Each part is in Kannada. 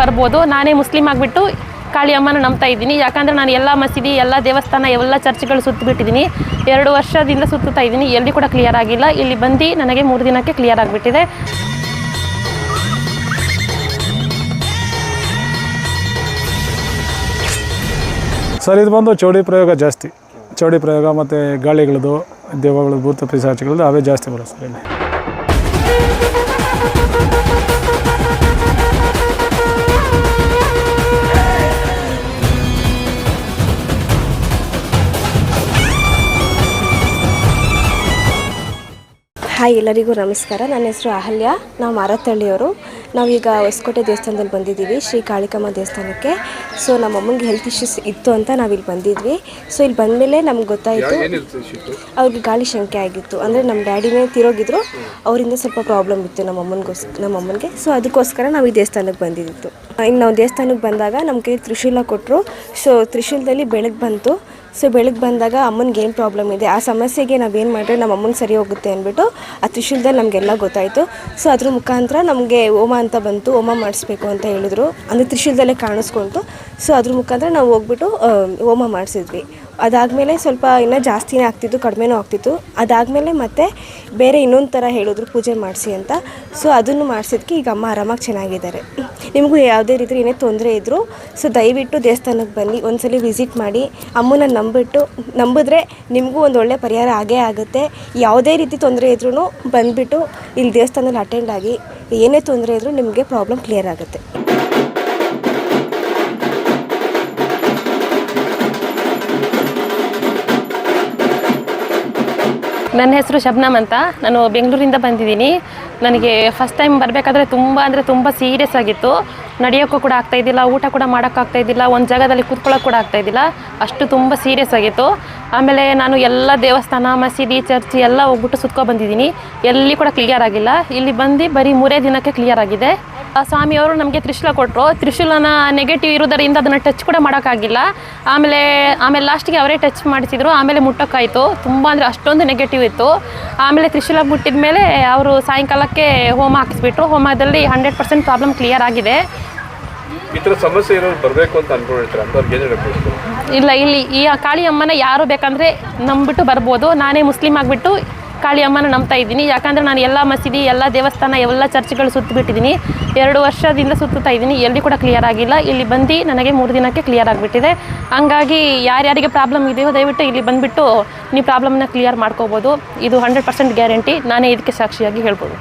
ಬರ್ಬೋದು. ನಾನೇ ಮುಸ್ಲಿಂ ಆಗಿಬಿಟ್ಟು ಕಾಳಿ ಅಮ್ಮನ ನಂಬ್ತಾ ಇದ್ದೀನಿ. ಯಾಕಂದರೆ ನಾನು ಎಲ್ಲ ಮಸೀದಿ, ಎಲ್ಲ ದೇವಸ್ಥಾನ, ಎಲ್ಲ ಚರ್ಚ್ಗಳು ಸುತ್ತಿಬಿಟ್ಟಿದ್ದೀನಿ ಎರಡು ವರ್ಷದಿಂದ ಸುತ್ತುತ್ತಾ ಇದ್ದೀನಿ. ಎಲ್ಲಿ ಕೂಡ ಕ್ಲಿಯರ್ ಆಗಿಲ್ಲ. ಇಲ್ಲಿ ಬಂದು ನನಗೆ ಮೂರು ದಿನಕ್ಕೆ ಕ್ಲಿಯರ್ ಆಗಿಬಿಟ್ಟಿದೆ. ಸರ್, ಇದು ಬಂದು ಚೌಡಿ ಪ್ರಯೋಗ ಜಾಸ್ತಿ. ಚೌಡಿ ಪ್ರಯೋಗ ಮತ್ತು ಗಾಳಿಗಳದ್ದು ದೆವ್ವಗಳದ್ದು ಭೂತ ಪಿಸಾಚಿಗಳದ್ದು ಅವೇ ಜಾಸ್ತಿ ಬರೋದು ಸರ್ ಇಲ್ಲಿ. ಹಾಯ್ ಎಲ್ಲರಿಗೂ ನಮಸ್ಕಾರ. ನನ್ನ ಹೆಸರು ಅಹಲ್ಯ. ನಾವು ಮಾರತ್ತಳ್ಳಿಯವರು ನಾವೀಗ ಹೊಸಕೋಟೆ ದೇವಸ್ಥಾನದಲ್ಲಿ ಬಂದಿದ್ದೀವಿ ಶ್ರೀ ಕಾಳಿಕಮ್ಮ ದೇವಸ್ಥಾನಕ್ಕೆ. ಸೊ ನಮ್ಮ ಅಮ್ಮಂಗೆ ಹೆಲ್ತ್ ಇಶ್ಯೂಸ್ ಇತ್ತು ಅಂತ ನಾವಿಲ್ಲಿ ಬಂದಿದ್ವಿ. ಸೊ ಇಲ್ಲಿ ಬಂದಮೇಲೆ ನಮ್ಗೆ ಗೊತ್ತಾಯಿತು ಅವ್ರಿಗೆ ಗಾಳಿ ಶಂಕೆ ಆಗಿತ್ತು. ಅಂದರೆ ನಮ್ಮ ಡ್ಯಾಡಿನೇ ತಿರೋಗಿದ್ರು. ಅವರಿಂದ ಸ್ವಲ್ಪ ಪ್ರಾಬ್ಲಮ್ ಇತ್ತು ನಮ್ಮ ಅಮ್ಮನಿಗೋಸ್ ನಮ್ಮ ಅಮ್ಮನಿಗೆ. ಸೊ ಅದಕ್ಕೋಸ್ಕರ ನಾವು ಈ ದೇವಸ್ಥಾನಕ್ಕೆ ಬಂದಿದ್ದಿತ್ತು ಇನ್ನು ನಾವು ದೇವಸ್ಥಾನಕ್ಕೆ ಬಂದಾಗ ನಮಗೆ ತ್ರಿಶೂಲ ಕೊಟ್ಟರು ಸೊ ತ್ರಿಶೂಲದಲ್ಲಿ ಬೆಳಗ್ಗೆ ಬಂತು. ಸೊ ಬೆಳಗ್ಗೆ ಬಂದಾಗ ಅಮ್ಮನಿಗೆ ಏನು ಪ್ರಾಬ್ಲಮ್ ಇದೆ? ಆ ಸಮಸ್ಯೆಗೆ ನಾವೇನು ಮಾಡಿದ್ರೆ ನಮ್ಮ ಅಮ್ಮನ ಸರಿ ಹೋಗುತ್ತೆ ಅಂದ್ಬಿಟ್ಟು ಆ ತ್ರಿಶೂಲದಲ್ಲಿ ನಮಗೆಲ್ಲ ಗೊತ್ತಾಯಿತು. ಸೊ ಅದ್ರ ಮುಖಾಂತರ ನಮಗೆ ಹೋಮ ಅಂತ ಬಂತು. ಹೋಮ ಮಾಡಿಸ್ಬೇಕು ಅಂತ ಹೇಳಿದ್ರು. ಅಂದರೆ ತ್ರಿಶೂಲದಲ್ಲೇ ಕಾಣಿಸ್ಕೊಂತು. ಸೊ ಅದ್ರ ಮುಖಾಂತರ ನಾವು ಹೋಗ್ಬಿಟ್ಟು ಹೋಮ ಮಾಡಿಸಿದ್ವಿ. ಅದಾದಮೇಲೆ ಸ್ವಲ್ಪ ಇನ್ನೂ ಜಾಸ್ತಿನೇ ಆಗ್ತಿತ್ತು, ಕಡಿಮೆನೂ ಆಗ್ತಿತ್ತು. ಅದಾದಮೇಲೆ ಮತ್ತೆ ಬೇರೆ ಇನ್ನೊಂದು ಥರ ಹೇಳಿದ್ರು, ಪೂಜೆ ಮಾಡಿಸಿ ಅಂತ. ಸೊ ಅದನ್ನು ಮಾಡಿಸಿದ್ಕೆ ಈಗ ಅಮ್ಮ ಆರಾಮಾಗಿ ಚೆನ್ನಾಗಿದ್ದಾರೆ. ನಿಮಗೂ ಯಾವುದೇ ರೀತಿ ಏನೇ ತೊಂದರೆ ಇದ್ದರೂ ಸೊ ದಯವಿಟ್ಟು ದೇವಸ್ಥಾನಕ್ಕೆ ಬನ್ನಿ, ಒಂದ್ಸಲಿ ವಿಸಿಟ್ ಮಾಡಿ. ಅಮ್ಮನ ನಂಬಿಟ್ಟು, ನಂಬಿದ್ರೆ ನಿಮಗೂ ಒಂದು ಒಳ್ಳೆ ಪರಿಹಾರ ಆಗೇ ಆಗುತ್ತೆ. ಯಾವುದೇ ರೀತಿ ತೊಂದರೆ ಇದ್ರೂ ಬಂದುಬಿಟ್ಟು ಇಲ್ಲಿ ದೇವಸ್ಥಾನದಲ್ಲಿ ಅಟೆಂಡ್ ಆಗಿ, ಏನೇ ತೊಂದರೆ ಇದ್ದರೂ ನಿಮಗೆ ಪ್ರಾಬ್ಲಮ್ ಕ್ಲಿಯರ್ ಆಗುತ್ತೆ. ನನ್ನ ಹೆಸರು ಶಬ್ನಮ್ ಅಂತ. ನಾನು ಬೆಂಗಳೂರಿಂದ ಬಂದಿದ್ದೀನಿ. ನನಗೆ ಫಸ್ಟ್ ಟೈಮ್ ಬರಬೇಕಾದ್ರೆ ತುಂಬ ಅಂದರೆ ತುಂಬ ಸೀರಿಯಸ್ ಆಗಿತ್ತು. ನಡೆಯೋಕ್ಕೂ ಕೂಡ ಆಗ್ತಾ ಇದ್ದಿಲ್ಲ, ಊಟ ಕೂಡ ಮಾಡೋಕ್ಕಾಗ್ತಾಯಿದ್ದಿಲ್ಲ ಒಂದು ಜಾಗದಲ್ಲಿ ಕೂತ್ಕೊಳ್ಳೋಕೆ ಕೂಡ ಆಗ್ತಾ ಇದ್ದಿಲ್ಲ. ಅಷ್ಟು ತುಂಬ ಸೀರಿಯಸ್ ಆಗಿತ್ತು. ಆಮೇಲೆ ನಾನು ಎಲ್ಲ ದೇವಸ್ಥಾನ, ಮಸೀದಿ, ಚರ್ಚ್ ಎಲ್ಲ ಹೋಗ್ಬಿಟ್ಟು ಸುತ್ಕೊ ಬಂದಿದ್ದೀನಿ. ಎಲ್ಲಿ ಕೂಡ ಕ್ಲಿಯರ್ ಆಗಿಲ್ಲ. ಇಲ್ಲಿ ಬಂದು ಬರೀ ಮೂರೇ ದಿನಕ್ಕೆ ಕ್ಲಿಯರ್ ಆಗಿದೆ. ಸ್ವಾಮಿಯವರು ನಮಗೆ ತ್ರಿಶೂಲ ಕೊಟ್ಟರು ತ್ರಿಶೂಲನ ನೆಗೆಟಿವ್ ಇರೋದರಿಂದ ಅದನ್ನು ಟಚ್ ಕೂಡ ಮಾಡೋಕ್ಕಾಗಿಲ್ಲ. ಆಮೇಲೆ ಆಮೇಲೆ ಲಾಸ್ಟಿಗೆ ಅವರೇ ಟಚ್ ಮಾಡಿಸಿದ್ರು. ಆಮೇಲೆ ಮುಟ್ಟೋಕ್ಕಾಯಿತು. ತುಂಬ ಅಂದರೆ ಅಷ್ಟೊಂದು ನೆಗೆಟಿವ್ ಇತ್ತು. ಆಮೇಲೆ ತ್ರಿಶೂಲ ಮುಟ್ಟಿದ ಮೇಲೆ ಅವರು ಸಾಯಂಕಾಲಕ್ಕೆ ಹೋಮ ಹಾಕಿಸ್ಬಿಟ್ರು. ಹೋಮದಲ್ಲಿ ಹಂಡ್ರೆಡ್ ಪರ್ಸೆಂಟ್ ಪ್ರಾಬ್ಲಮ್ ಕ್ಲಿಯರ್ ಆಗಿದೆ. ಈ ಥರ ಸಮಸ್ಯೆ ಇರೋರು ಬರಬೇಕು ಅಂತ ಅನ್ಕೊಂಡಿರ್ತಾರೆ? ಅಂಥವ್ರಿಗೆ ಏನು ಹೇಳಬೇಕು ಇಲ್ಲ ಇಲ್ಲಿ ಈ ಕಾಳಿ ಅಮ್ಮನ ಯಾರು ಬೇಕಂದ್ರೆ ನಂಬಿಟ್ಟು ಬರ್ಬೋದು. ನಾನೇ ಮುಸ್ಲಿಂ ಆಗಿಬಿಟ್ಟು ಕಾಳಿ ಅಮ್ಮನ ನಂಬ್ತಾ ಇದ್ದೀನಿ. ಯಾಕಂದರೆ ನಾನು ಎಲ್ಲ ಮಸೀದಿ, ಎಲ್ಲ ದೇವಸ್ಥಾನ, ಎಲ್ಲ ಚರ್ಚ್ಗಳು ಸುತ್ತಿಬಿಟ್ಟಿದ್ದೀನಿ ಎರಡು ವರ್ಷದಿಂದ ಸುತ್ತುತ್ತಾ ಇದ್ದೀನಿ. ಎಲ್ಲಿ ಕೂಡ ಕ್ಲಿಯರ್ ಆಗಿಲ್ಲ. ಇಲ್ಲಿ ಬಂದು ನನಗೆ ಮೂರು ದಿನಕ್ಕೆ ಕ್ಲಿಯರ್ ಆಗಿಬಿಟ್ಟಿದೆ. ಹಂಗಾಗಿ ಯಾರ್ಯಾರಿಗೆ ಪ್ರಾಬ್ಲಮ್ ಇದೆಯೋ ದಯವಿಟ್ಟು ಇಲ್ಲಿ ಬಂದುಬಿಟ್ಟು ನೀವು ಪ್ರಾಬ್ಲಮ್ನ ಕ್ಲಿಯರ್ ಮಾಡ್ಕೋಬೋದು. ಇದು ಹಂಡ್ರೆಡ್ ಪರ್ಸೆಂಟ್ ಗ್ಯಾರಂಟಿ ನಾನೇ ಇದಕ್ಕೆ ಸಾಕ್ಷಿಯಾಗಿ ಹೇಳ್ಬೋದು.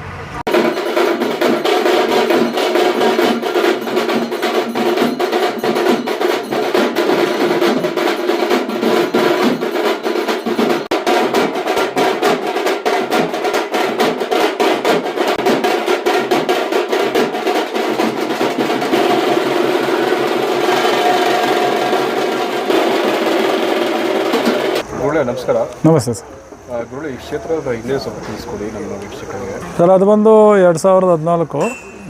ಗುರುಳೆ ನಮಸ್ಕಾರ. ನಮಸ್ತೆ ಸರ್. ಗುರುಳೆ ಈ ಕ್ಷೇತ್ರದ ಹಿಂದೆ ಸ್ವಲ್ಪ ತಿಳಿಸ್ಕೊಡಿ ನಮ್ಮ ವೀಕ್ಷಕರಿಗೆ. ಸರ್ ಅದು ಬಂದು ಎರಡು ಸಾವಿರದ ಹದಿನಾಲ್ಕು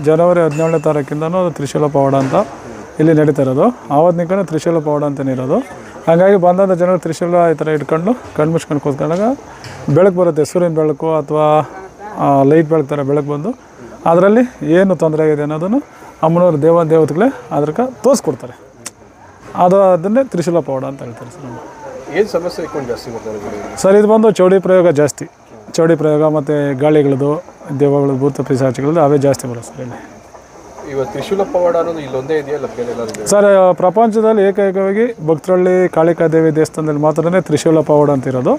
ಜನವರಿ ಹದಿನೇಳನೇ ತಾರೀಕಿಂದನೂ ಅದು ತ್ರಿಶೂಲ ಪವಾಡ ಅಂತ ಇಲ್ಲಿ ನಡೀತಾ ಇರೋದು. ಆವತ್ತಿನಿಂದ ತ್ರಿಶೂಲ ಪವಾಡ ಅಂತಲೇ ಇರೋದು. ಹಾಗಾಗಿ ಬಂದಂಥ ಜನರು ತ್ರಿಶೂಲ ಈ ಥರ ಇಟ್ಕೊಂಡು ಕಣ್ಣು ಮುಚ್ಕೊಂಡು ಕೂತ್ಕೊಂಡಾಗ ಬೆಳಕು ಬರುತ್ತೆ. ಸೂರ್ಯನ ಬೆಳಕು ಅಥವಾ ಲೈಟ್ ಬೆಳಕು ಥರ ಬೆಳಕು ಬಂದು ಅದರಲ್ಲಿ ಏನು ತೊಂದರೆ ಆಗಿದೆ ಅನ್ನೋದನ್ನು ಅಮ್ಮನವ್ರ ದೇವ ದೇವತೆಗಳೇ ಅದಕ್ಕೆ ತೋರಿಸ್ಕೊಡ್ತಾರೆ. ಅದು ಅದನ್ನೇ ತ್ರಿಶೂಲ ಪವಾಡ ಅಂತ ಹೇಳ್ತಾರೆ ಸರ್ ನಮ್ಮ ಏನು ಸಮಸ್ಯೆ ಇಟ್ಕೊಂಡು ಜಾಸ್ತಿ ಬರ್ತಾರೆ ಗುರುಳೆ ಸರ್ ಇದು ಬಂದು ಚೌಡಿ ಪ್ರಯೋಗ ಜಾಸ್ತಿ. ಚೌಡಿ ಪ್ರಯೋಗ ಮತ್ತು ಗಾಳಿಗಳದ್ದು ದೇವಗಳು ಭೂತ ಪಿಸಾಚಿಗಳದ್ದು ಅವೇ ಜಾಸ್ತಿ ಬರುತ್ತೆ ಸರ್ ಇಲ್ಲಿ. ಇವತ್ತು ತ್ರಿಶೂಲ ಪವಾಡ ಅನ್ನೋದು ಇಲ್ಲೊಂದೇ ಇದೆಯಾ? ಇಲ್ಲ ಬೇರೆ ಎಲ್ಲಾದ್ರೂ ಸರ್ ಪ್ರಪಂಚದಲ್ಲಿ ಏಕೈಕವಾಗಿ ಭಕ್ತರಳ್ಳಿ ಕಾಳಿಕಾ ದೇವಿ ದೇವಸ್ಥಾನದಲ್ಲಿ ಮಾತ್ರನೇ ತ್ರಿಶೂಲ ಪವಾಡ ಅಂತ ಇರೋದು.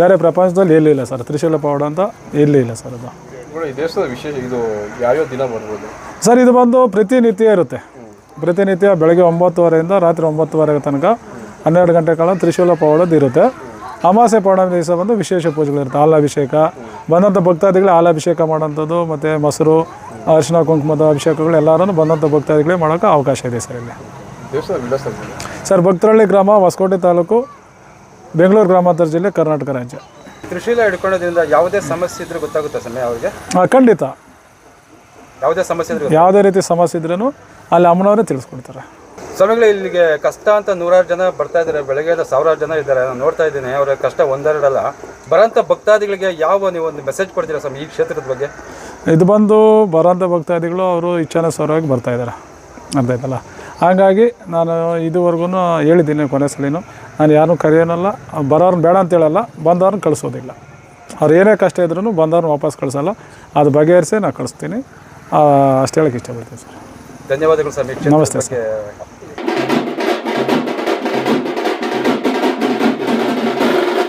ಬೇರೆ ಪ್ರಪಂಚದಲ್ಲಿ ಎಲ್ಲಿ ಇಲ್ಲ ಸರ್ ತ್ರಿಶೂಲ ಪವಾಡ ಅಂತ ಎಲ್ಲಿ ಇಲ್ಲ ಸರ್ ಅದು. ಗುರುಳೆ ಈ ದೇವಸ್ಥಾನದ ವಿಶೇಷ ಇದು ಯಾವ್ಯಾವ ದಿನ ಬರ್ಬೋದು ಸರ್ ಇದು ಬಂದು ಪ್ರತಿನಿತ್ಯ ಇರುತ್ತೆ. ಪ್ರತಿನಿತ್ಯ ಬೆಳಗ್ಗೆ ಒಂಬತ್ತುವರೆಯಿಂದ ರಾತ್ರಿ ಒಂಬತ್ತುವರೆಗೆ ತನಕ ಹನ್ನೆರಡು ಗಂಟೆ ಕಾಲ ತ್ರಿಶೂಲ ಪವಾಡದ್ದು ಇರುತ್ತೆ. ಅಮಾಸೆ ಪೌರ್ಣಮಿ ದಿವಸ ಬಂದು ವಿಶೇಷ ಪೂಜೆಗಳಿರುತ್ತೆ. ಹಾಲಾಭಿಷೇಕ ಬಂದಂಥ ಭಕ್ತಾದಿಗಳೇ ಹಾಲಾಭಿಷೇಕ ಮಾಡೋಂಥದ್ದು ಮತ್ತು ಮೊಸರು ಅರಿಶಿನ ಕುಂಕುಮದ ಅಭಿಷೇಕಗಳು ಎಲ್ಲರೂ ಬಂದಂಥ ಭಕ್ತಾದಿಗಳೇ ಮಾಡೋಕ್ಕೆ ಅವಕಾಶ ಇದೆ ಸರ್ ಇಲ್ಲಿ. ಸರ್ ಭಕ್ತರಳ್ಳಿ ಗ್ರಾಮ ಹೊಸಕೋಟೆ ತಾಲೂಕು ಬೆಂಗಳೂರು ಗ್ರಾಮಾಂತರ ಜಿಲ್ಲೆ ಕರ್ನಾಟಕ ರಾಜ್ಯ. ತ್ರಿಶೂಲ ಹಿಡ್ಕೊಳ್ಳೋದ್ರಿಂದ ಯಾವುದೇ ಸಮಸ್ಯೆ ಇದ್ರೂ ಗೊತ್ತಾಗುತ್ತೆ ಸಮಯ ಅವರಿಗೆ? ಆ, ಖಂಡಿತ. ಯಾವುದೇ ಸಮಸ್ಯೆ ಯಾವುದೇ ರೀತಿ ಸಮಸ್ಯೆ ಇದ್ರೂ ಅಲ್ಲಿ ಅಮ್ಮನವರೇ ತಿಳಿಸ್ಕೊಡ್ತಾರೆ. ಸ್ವಾಮಿಗಳು ಇಲ್ಲಿಗೆ ಕಷ್ಟ ಅಂತ ನೂರಾರು ಜನ ಬರ್ತಾ ಇದ್ದಾರೆ. ಬೆಳಗ್ಗೆ ಸಾವಿರಾರು ಜನ ಇದ್ದಾರೆ. ನಾನು ನೋಡ್ತಾ ಇದ್ದೀನಿ. ಅವರ ಕಷ್ಟ ಒಂದೆರಡಲ್ಲ. ಬರೋಂಥ ಭಕ್ತಾದಿಗಳಿಗೆ ಯಾವ ನೀವು ಒಂದು ಮೆಸೇಜ್ ಕೊಡ್ತೀರಾ ಸ್ವಾಮಿ ಈ ಕ್ಷೇತ್ರದ ಬಗ್ಗೆ? ಇದು ಬಂದು ಬರೋಂಥ ಭಕ್ತಾದಿಗಳು ಅವರು ಇಚ್ಛಾನುಸಾರವಾಗಿ ಬರ್ತಾ ಇದ್ದಾರೆ. ಅರ್ಥ ಆಯ್ತಲ್ಲ ಹಾಗಾಗಿ ನಾನು ಇದುವರೆಗೂ ಹೇಳಿದ್ದೀನಿ ಕೊನೆ ಸಲಿನೂ. ನಾನು ಯಾರನ್ನೂ ಕರೆಯೋನಲ್ಲ. ಬರೋರ್ನ ಬೇಡ ಅಂತ ಹೇಳಲ್ಲ. ಬಂದವ್ರನ್ನ ಕಳಿಸೋದಿಲ್ಲ. ಅವ್ರು ಏನೇ ಕಷ್ಟ ಇದ್ರೂ ಬಂದವ್ರನ್ನ ವಾಪಸ್ ಕಳಿಸಲ್ಲ. ಅದು ಬಗೆಹರಿಸಿ ನಾನು ಕಳಿಸ್ತೀನಿ. ಅಷ್ಟು ಹೇಳಕ್ಕೆ ಇಷ್ಟಪಡ್ತೀನಿ ಸರ್. ಧನ್ಯವಾದಗಳು ಸರ್ ನಮಸ್ತೆ ಬಗ್ಗೆ.